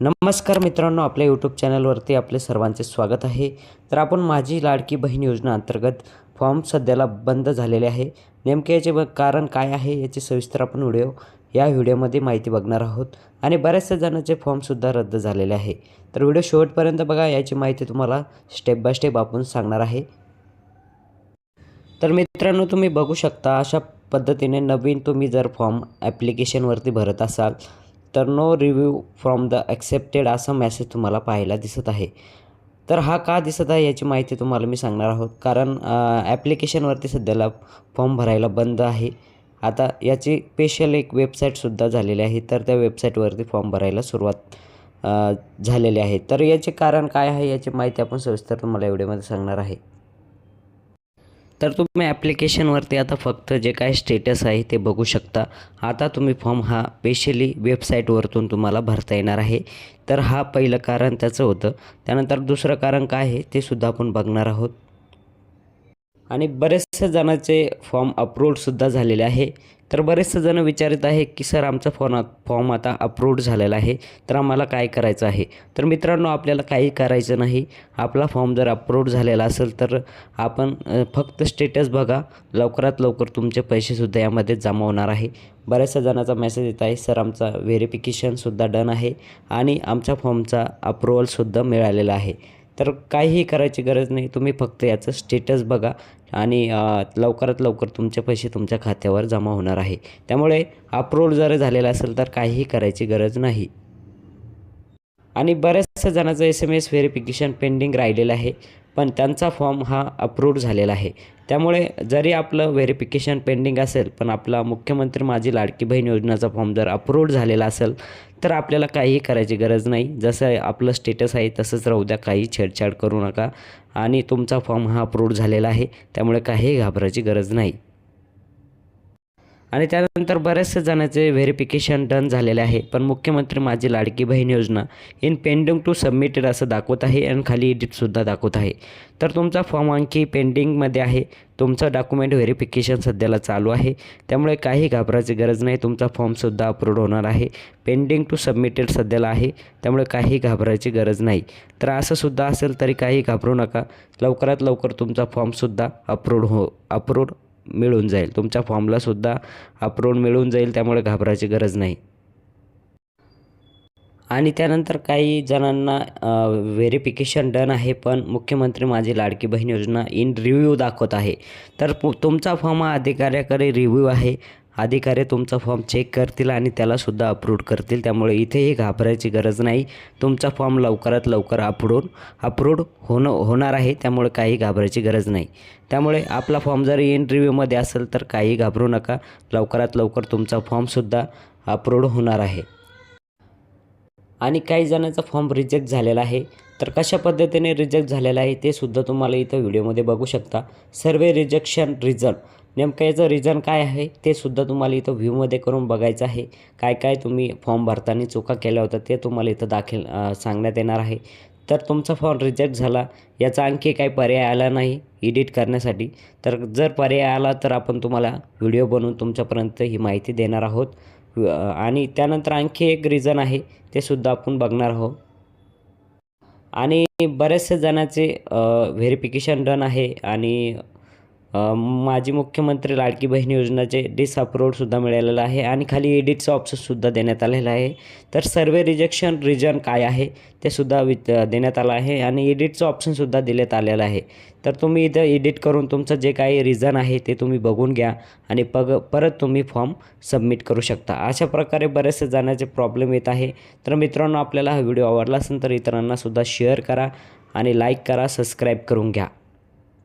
नमस्कार मित्रांनो आपल्या यूट्यूब चॅनलवरती आपले सर्वांचे स्वागत आहे. तर आपण माझी लाडकी बहीण योजना अंतर्गत फॉर्म सध्याला बंद झालेले आहे. नेमके याचे ब कारण काय आहे याचे सविस्तर आपण व्हिडिओ या व्हिडिओमध्ये माहिती बघणार आहोत आणि बऱ्याचशा जणांचे फॉर्मसुद्धा रद्द झालेले आहे. तर व्हिडिओ शेवटपर्यंत बघा याची माहिती तुम्हाला स्टेप बाय स्टेप आपण सांगणार आहे. तर मित्रांनो तुम्ही बघू शकता अशा पद्धतीने नवीन तुम्ही जर फॉर्म ॲप्लिकेशनवरती भरत असाल तर no review from the accepted असा मेसेज तुम्हाला पाहायला दिसत आहे. तर हा का दिसत आहे याची माहिती तुम्हाला मी सांगणार आहोत. कारण ॲप्लिकेशनवरती सध्याला फॉर्म भरायला बंद आहे. आता याची स्पेशल एक वेबसाईटसुद्धा झालेली आहे. तर त्या वेबसाईटवरती फॉर्म भरायला सुरुवात झालेली आहे. तर याचे कारण काय आहे याची माहिती आपण सविस्तर तुम्हाला व्हिडिओमध्ये सांगणार आहे. तर तुम्ही ॲप्लिकेशनवरती आता फक्त जे काय स्टेटस आहे ते बघू शकता. आता तुम्ही फॉर्म हा स्पेशली वेबसाईटवरतून तुम्हाला भरता येणार आहे. तर हा पहिलं कारण त्याचं होतं. त्यानंतर दुसरं कारण काय आहे ते सुद्धा आपण बघणार आहोत. आणि बरेचसे जणांचे फॉर्म अप्रूव्डसुद्धा झालेले आहे. तर बरेचसे जण विचारित आहे की सर आमचा फॉर्म फॉर्म आता अप्रूव्ड झालेला आहे. तर आम्हाला काय करायचं आहे? तर मित्रांनो आपल्याला काही करायचं नाही. आपला फॉर्म जर अप्रूव्ड झालेला असेल तर आपण फक्त स्टेटस बघा. लवकरात लवकर तुमचे पैसेसुद्धा यामध्ये जमा होणार आहे. बऱ्याचशा जणांचा मेसेज येत आहे सर आमचा व्हेरिफिकेशनसुद्धा डन आहे आणि आमच्या फॉर्मचा अप्रुव्हलसुद्धा मिळालेला आहे. तर काहीही करायची गरज नाही. तुम्ही फक्त याचं स्टेटस बघा आणि लवकरात लवकर तुमचे पैसे तुमच्या खात्यावर जमा होणार आहे. त्यामुळे अप्रूव्ह जर झालेला असेल तर काहीही करायची गरज नाही. आणि बऱ्याचशा जणांचं S M S verification pending राहिलेलं आहे. पण त्यांचा फॉर्म हा अप्रूव्ड झालेला आहे. त्यामुळे जरी आपलं व्हेरिफिकेशन पेंडिंग असेल पण आपला मुख्यमंत्री माझी लाडकी बहीण योजनेचा फॉर्म जर अप्रूव्ड झालेला असेल तर आपल्याला काहीही करायची गरज नाही. जसं आपलं स्टेटस आहे तसंच राहू द्या. काही छेडछाड करू नका. आणि तुमचा फॉर्म हा अप्रूव्ड झालेला आहे. त्यामुळे काहीही घाबरायची गरज नाही. आणि त्यानंतर बऱ्याचशा जणांचे व्हेरिफिकेशन डन झालेले आहे. पण मुख्यमंत्री माझी लाडकी बहीण योजना इन पेंडिंग टू सबमिटेड असं दाखवत आहे आणि खाली एडिटसुद्धा दाखवत आहे. तर तुमचा फॉर्म आणखी पेंडिंगमध्ये आहे. तुमचं डॉक्युमेंट व्हेरिफिकेशन सध्याला चालू आहे. त्यामुळे काही घाबरायची गरज नाही. तुमचा फॉर्मसुद्धा अपलोड होणार आहे. पेंडिंग टू सबमिटेड सध्याला आहे. त्यामुळे काही घाबरायची गरज नाही. तर असंसुद्धा असेल तरी काही घाबरू नका. लवकरात लवकर तुमचा फॉर्मसुद्धा अपलोड हो अपलोड मिळून जाईल. तुमच्या फॉर्मलासुद्धा अप्रूव्ड मिळून जाईल त्यामुळे घाबरायची गरज नाही. आणि त्यानंतर काही जणांना व्हेरिफिकेशन डन आहे पण मुख्यमंत्री माझी लाडकी बहीण योजना इन रिव्ह्यू दाखवत आहे. तर पु- तुमचा फॉर्म हा अधिकाऱ्याकडे रिव्ह्यू आहे. अधिकारी तुमचा फॉर्म चेक करतील आणि त्यालासुद्धा अप्रूव्ड करतील. त्यामुळे इथेही घाबरायची गरज नाही. तुमचा फॉर्म लवकरात लवकर अपडून अप्रूव्ड होणं होणार आहे. त्यामुळे काही घाबरायची गरज नाही. त्यामुळे आपला फॉर्म जर इंटरव्ह्यूमध्ये असेल तर काही घाबरू नका. लवकरात लवकर तुमचा फॉर्मसुद्धा अप्रूड होणार आहे. आणि काही जणांचा फॉर्म रिजेक्ट झालेला आहे. तर कशा पद्धतीने रिजेक्ट झालेला आहे ते सुद्धा तुम्हाला इथं व्हिडिओमध्ये बघू शकता. Survey rejection reason. नेमकं याचं रिझन काय आहे ते सुद्धा तुम्हाला इथं व्ह्यूमध्ये करून बघायचं आहे. काय काय तुम्ही फॉर्म भरताना चुका केल्या होत्या ते तुम्हाला इथं दाखल सांगण्यात येणार आहे. तर तुमचा फॉर्म रिजेक्ट झाला याचा आणखी काही पर्याय आला नाही एडिट करण्यासाठी. तर जर पर्याय आला तर आपण तुम्हाला व्हिडिओ बनवून तुमच्यापर्यंत ही माहिती देणार आहोत. आणि त्यानंतर आणखी एक रिझन आहे ते सुद्धा आपण बघणार आहोत. आणि बऱ्याचशा जणांचे व्हेरिफिकेशन डन आहे आणि माजी मुख्यमंत्री लाडकी बहीण योजनेचे डिसअप्रूव्डसुद्धा मिळालेलं आहे आणि खाली एडिटचं ऑप्शनसुद्धा देण्यात आलेलं आहे. तर सर्वे रिजेक्शन रिजन काय आहे ते सुद्धा वि देण्यात आलं आहे आणि एडिटचं ऑप्शनसुद्धा देण्यात आलेलं आहे. तर तुम्ही इथं एडिट करून तुमचं जे काही रिझन आहे ते तुम्ही बघून घ्या आणि पग परत तुम्ही फॉर्म सबमिट करू शकता. अशा प्रकारे बरेचसे जाण्याचे प्रॉब्लेम येत आहे. तर मित्रांनो आपल्याला हा व्हिडिओ आवडला असेल तर इतरांनासुद्धा शेअर करा आणि लाईक करा सबस्क्राईब करून घ्या.